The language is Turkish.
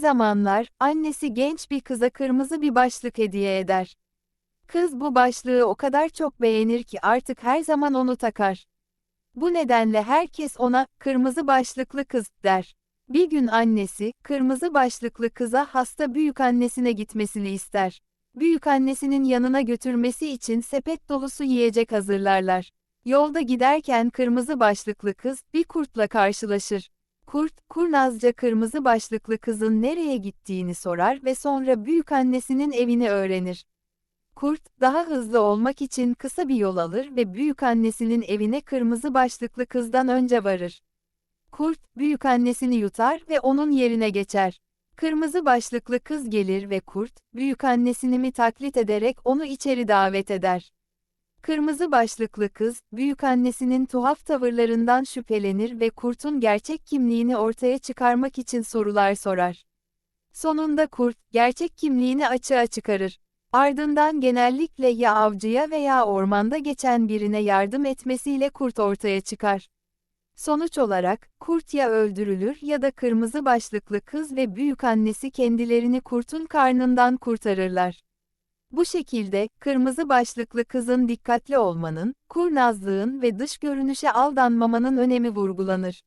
zamanlar, annesi genç bir kıza kırmızı bir başlık hediye eder. Kız bu başlığı o kadar çok beğenir ki artık her zaman onu takar. Bu nedenle herkes ona, kırmızı başlıklı kız, der. Bir gün annesi, kırmızı başlıklı kıza hasta büyük annesine gitmesini ister. Büyük annesinin yanına götürmesi için sepet dolusu yiyecek hazırlarlar. Yolda giderken kırmızı başlıklı kız, bir kurtla karşılaşır. Kurt, kurnazca kırmızı başlıklı kızın nereye gittiğini sorar ve sonra büyük annesinin evini öğrenir. Kurt, daha hızlı olmak için kısa bir yol alır ve büyük annesinin evine kırmızı başlıklı kızdan önce varır. Kurt, büyük annesini yutar ve onun yerine geçer. Kırmızı başlıklı kız gelir ve kurt, büyük annesini mi taklit ederek onu içeri davet eder. Kırmızı başlıklı kız, büyük annesinin tuhaf tavırlarından şüphelenir ve kurtun gerçek kimliğini ortaya çıkarmak için sorular sorar. Sonunda kurt, gerçek kimliğini açığa çıkarır. Ardından genellikle ya avcıya veya ormanda geçen birine yardım etmesiyle kurt ortaya çıkar. Sonuç olarak, kurt ya öldürülür ya da kırmızı başlıklı kız ve büyük annesi kendilerini kurtun karnından kurtarırlar. Bu şekilde, kırmızı başlıklı kızın dikkatli olmanın, kurnazlığın ve dış görünüşe aldanmamanın önemi vurgulanır.